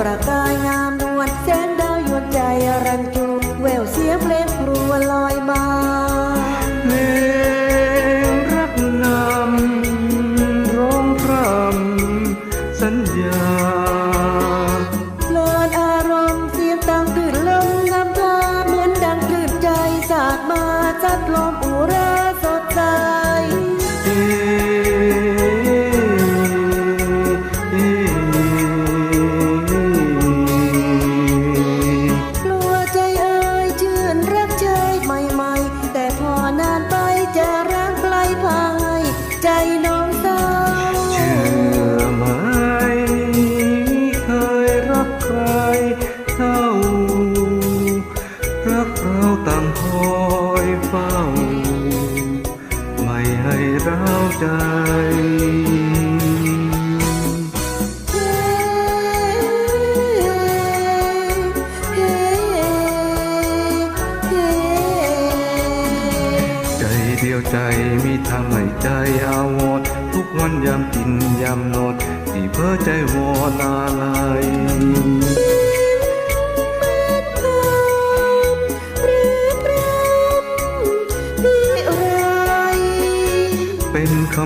ประกายงามนวลแสงดาวยวนใจรันจูแววเสียงเพลงครัวลอยมาเพลงรักนำร้องพรำสัญญา เฝ้า ไม่ให้เราใจเฮ้เฮ้เฮ้ใจเดียวใจมีทำให้ใจอาวรณ์ทุกวันยามกินยามนอนที่เพ้อใจวอนอะไร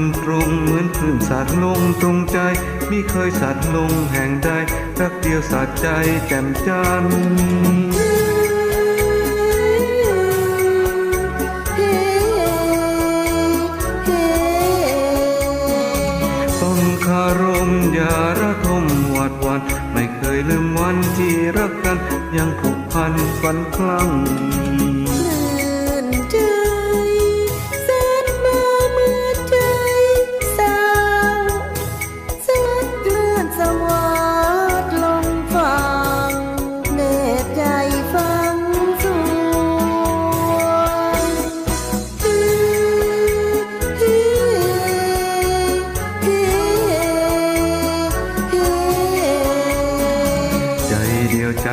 ำตรงเหมือนคลื่นสาดลงตรงใจมิเคยสาดลงแห่งใดรักเดียวสาดใจแจ่มจันทร์ต้องคารมอย่าระทมหวาดวัน ไม่เคยลืมวันที่รักกัน ยังผูกพันฝันคลั่ง เดียวใจ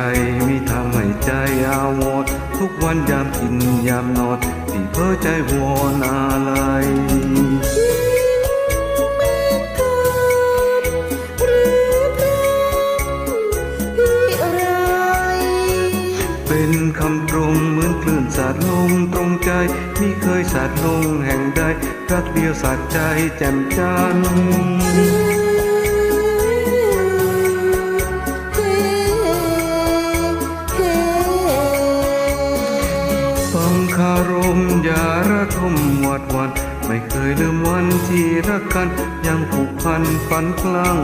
มีทำให้ใจอาวรณ์ทุกวันยามกินยามนอนที่เพ้อใจวอนอะไรเป็นคำตรงเหมือนคลื่นสาดลงตรงใจมิเคยสาดลงแห่งใดรักเดียวสาดใจแจ่มจันทร์ คารมอย่าระทมหวาดวัน ไม่เคยลืมวันที่รักกันยังผูกพันฝันกลั้ง